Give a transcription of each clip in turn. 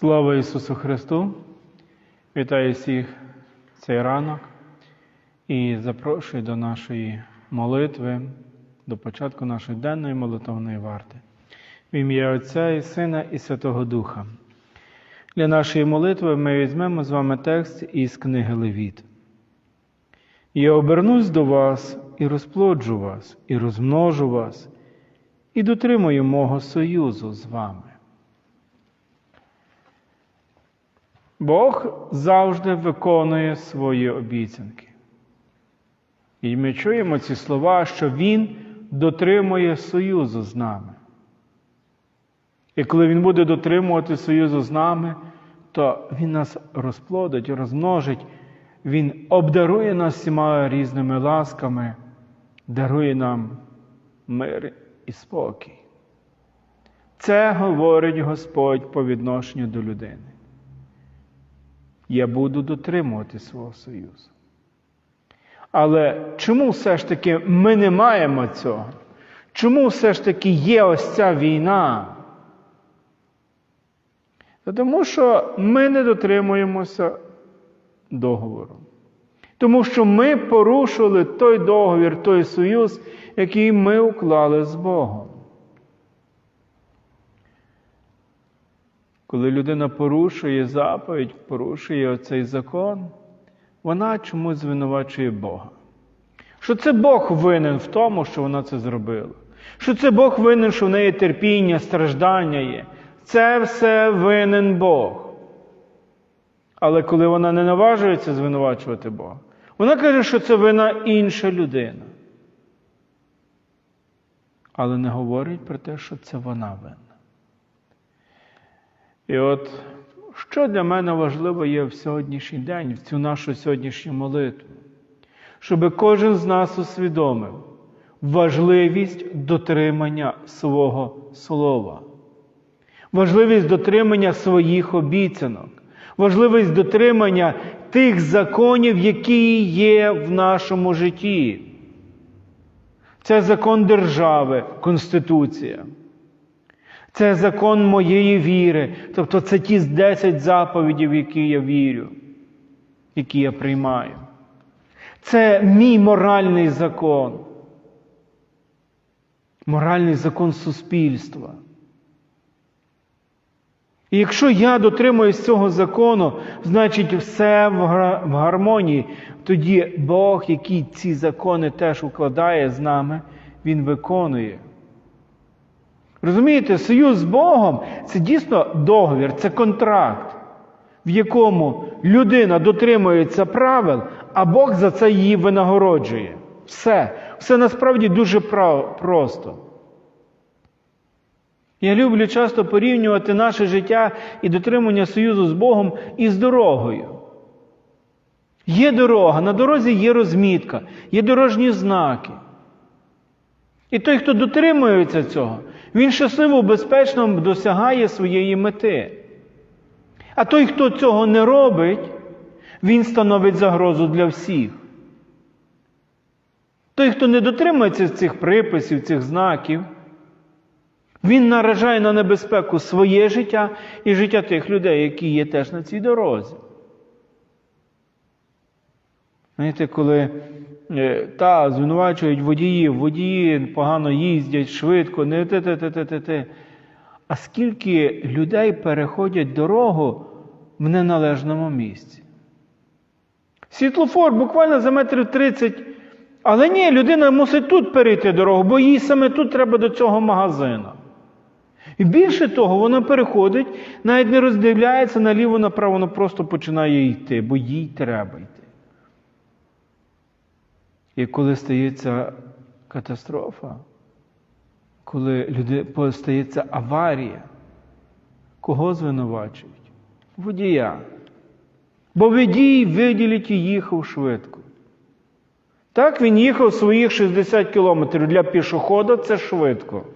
Слава Ісусу Христу! Вітаю всіх цей ранок і запрошую до нашої молитви, до початку нашої денної молитовної варти. В ім'я Отця і Сина і Святого Духа. Для нашої молитви ми візьмемо з вами текст із книги Левіт. Я обернусь до вас і розплоджу вас, і розмножу вас, і дотримую мого союзу з вами. Бог завжди виконує свої обіцянки. І ми чуємо ці слова, що Він дотримує союзу з нами. І коли Він буде дотримувати союзу з нами, то Він нас розплодить, розмножить, Він обдарує нас всіма різними ласками, дарує нам мир і спокій. Це говорить Господь по відношенню до людини я буду дотримувати свого союзу. Але чому все ж таки ми не маємо цього? Чому все ж таки є ось ця війна? Тому що ми не дотримуємося договору. Тому що ми порушили той договір, той союз, який ми уклали з Богом. Коли людина порушує заповідь, порушує оцей закон, вона чомусь звинувачує Бога. Що це Бог винен в тому, що вона це зробила. Що це Бог винен, що в неї терпіння, страждання є. Це все винен Бог. Але коли вона не наважується звинувачувати Бога, вона каже, що це вина інша людина. Але не говорить про те, що це вона винна. І от що для мене важливо є в сьогоднішній день, в цю нашу сьогоднішню молитву, щоб кожен з нас усвідомив важливість дотримання свого слова, важливість дотримання своїх обіцянок, важливість дотримання тих законів, які є в нашому житті. Це закон держави, Конституція. Це закон моєї віри. Тобто це ті 10 заповідів, які я вірю, які я приймаю. Це мій моральний закон. Моральний закон суспільства. І якщо я дотримуюсь цього закону, значить все в гармонії. Тоді Бог, який ці закони теж укладає з нами, Він виконує. Розумієте, союз з Богом це дійсно договір, це контракт, в якому людина дотримується правил, а Бог за це її винагороджує. Все. Все насправді дуже просто. Я люблю часто порівнювати наше життя і дотримання союзу з Богом із дорогою. Є дорога, на дорозі є розмітка, є дорожні знаки. І той, хто дотримується цього, він щасливо, безпечно досягає своєї мети. А той, хто цього не робить, він становить загрозу для всіх. Той, хто не дотримується цих приписів, цих знаків, він наражає на небезпеку своє життя і життя тих людей, які є теж на цій дорозі. Знаєте, коли е, та звинувачують водіїв, водії погано їздять, швидко, не те, те, те, те, те. А скільки людей переходять дорогу в неналежному місці? Світлофор буквально за метрів 30. Але ні, людина мусить тут перейти дорогу, бо їй саме тут треба до цього магазину. І більше того, вона переходить, навіть не роздивляється наліво направо, вона просто починає йти, бо їй треба йти. І коли стається катастрофа, коли люди, стається аварія, кого звинувачують? Водія. Бо водій виділить і їхав швидко. Так він їхав своїх 60 кілометрів для пішохода це швидко.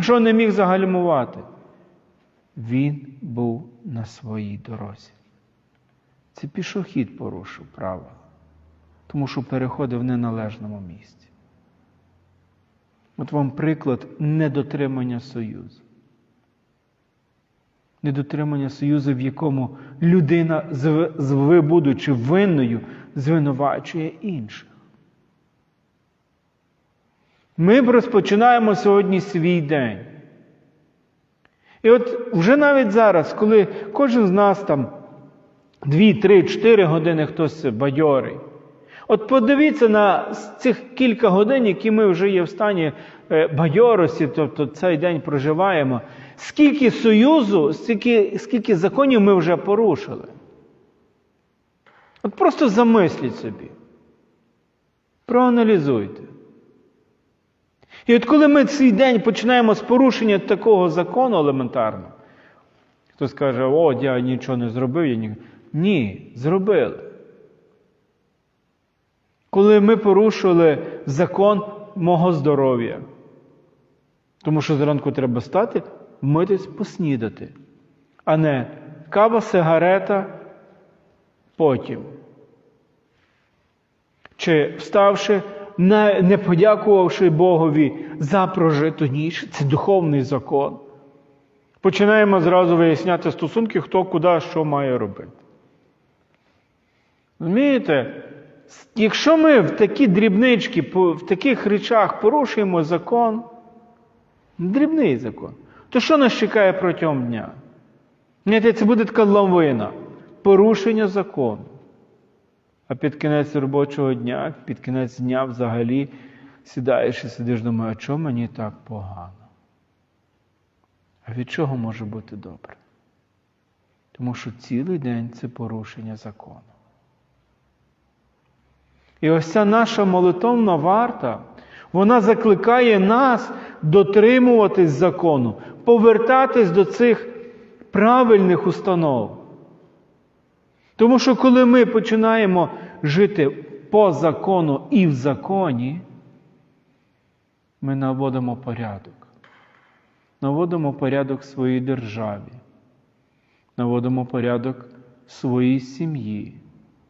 Що не міг загальмувати? Він був на своїй дорозі. Це пішохід порушив правила тому що переходив в неналежному місці. От вам приклад недотримання союзу. недотримання союзу, в якому людина, будучи винною, звинувачує інших. Ми розпочинаємо сьогодні свій день. І от вже навіть зараз, коли кожен з нас там 2, 3, 4 години хтось бадьорий. От подивіться на цих кілька годин, які ми вже є в стані е, бадьорості, тобто цей день проживаємо, скільки союзу, скільки, скільки законів ми вже порушили. От просто замисліть собі. Проаналізуйте. І от коли ми цей день починаємо з порушення такого закону елементарно, хтось каже, о, я нічого не зробив, я ні. Ні, зробили. Коли ми порушили закон мого здоров'я, тому що зранку треба стати, митись, поснідати, а не кава, сигарета потім. Чи вставши, не, подякувавши Богові за прожиту ніч, це духовний закон. Починаємо зразу виясняти стосунки, хто куди що має робити. Розумієте? Якщо ми в такі дрібнички, в таких речах порушуємо закон, дрібний закон, то що нас чекає протягом дня? Це буде така лавина, порушення закону. А під кінець робочого дня, під кінець дня взагалі сідаєш і сидиш, думаєш, а чому мені так погано? А від чого може бути добре? Тому що цілий день це порушення закону. І ось ця наша молитовна варта, вона закликає нас дотримуватись закону, повертатись до цих правильних установ. Тому що коли ми починаємо жити по закону і в законі, ми наводимо порядок. Наводимо порядок в своїй державі, наводимо порядок в своїй сім'ї,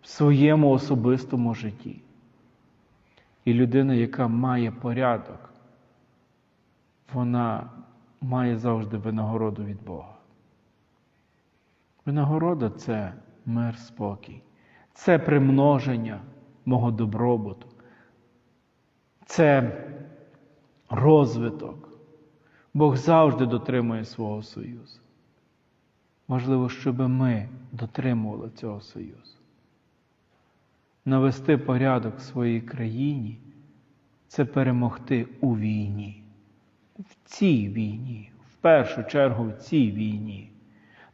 в своєму особистому житті. І людина, яка має порядок, вона має завжди винагороду від Бога. Винагорода це мир, спокій, це примноження мого добробуту, це розвиток. Бог завжди дотримує свого союзу. Важливо, щоб ми дотримували цього союзу. Навести порядок в своїй країні це перемогти у війні. В цій війні, в першу чергу в цій війні.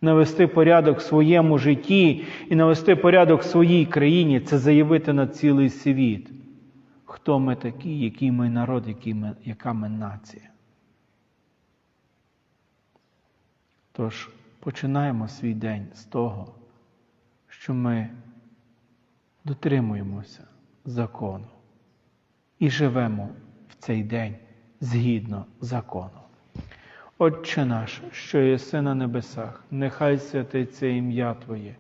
Навести порядок в своєму житті і навести порядок в своїй країні це заявити на цілий світ. Хто ми такі, який ми народ, який ми, яка ми нація. Тож починаємо свій день з того, що ми дотримуємося закону і живемо в цей день згідно закону. Отче наш, що єси на небесах, нехай святиться ім'я Твоє,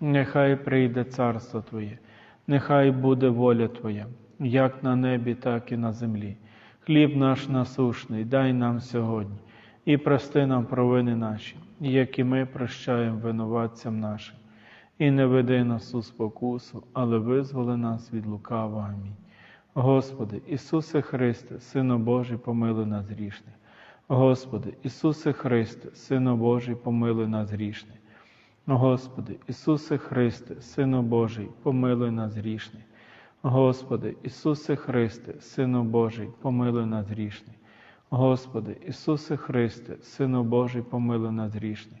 нехай прийде царство Твоє, нехай буде воля Твоя, як на небі, так і на землі. Хліб наш насушний, дай нам сьогодні, і прости нам провини наші, як і ми прощаємо винуватцям нашим. І не веди нас у спокусу, але визволи нас від лукавого. Амінь. Господи, Ісусе Христе, Сину Божий, помилуй нас грішних. Господи, Ісусе Христе, Сину Божий, помилуй нас грішних. Господи, Ісусе Христе, Сину Божий, помилуй нас грішних. Господи, Ісусе Христе, Сину Божий, помилуй нас грішних. Господи, Ісусе Христе, Сину Божий, помилуй нас грішних.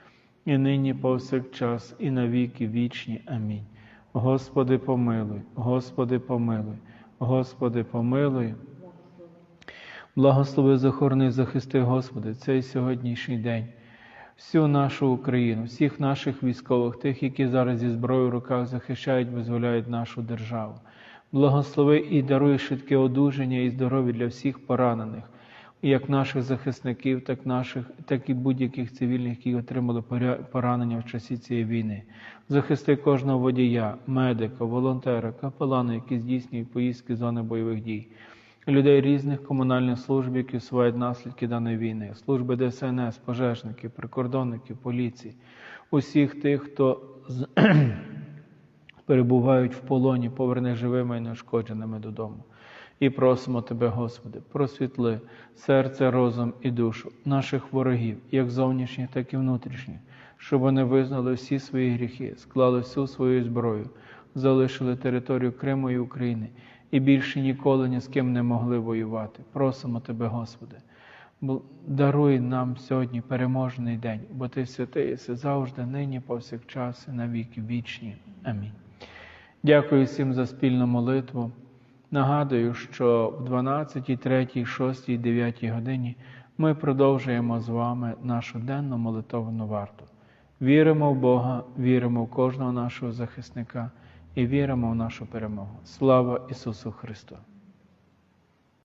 і нині повсякчас, і навіки вічні. Амінь. Господи, помилуй, Господи, помилуй, Господи, помилуй. Благослови, захорони, захисти, Господи, цей сьогоднішній день, всю нашу Україну, всіх наших військових, тих, які зараз зі зброєю в руках захищають, визволяють нашу державу. Благослови і даруй швидке одужання і здоров'я для всіх поранених, як наших захисників, так, наших, так і будь-яких цивільних, які отримали поранення в часі цієї війни. Захисти кожного водія, медика, волонтера, капелана, які здійснюють поїздки з зони бойових дій людей різних комунальних служб, які усувають наслідки даної війни, служби ДСНС, пожежники, прикордонники, поліції, усіх тих, хто з- перебувають в полоні, поверни живими і неушкодженими додому. І просимо Тебе, Господи, просвітли серце, розум і душу наших ворогів, як зовнішніх, так і внутрішніх, щоб вони визнали всі свої гріхи, склали всю свою зброю, залишили територію Криму і України і більше ніколи ні з ким не могли воювати. Просимо Тебе, Господи, даруй нам сьогодні переможний день, бо Ти святий єси завжди, нині, повсякчас і на віки вічні. Амінь. Дякую всім за спільну молитву. Нагадую, що в 12, 3, 6, 9 годині ми продовжуємо з вами нашу денну молитовну варту. Віримо в Бога, віримо в кожного нашого захисника і віримо в нашу перемогу. Слава Ісусу Христу!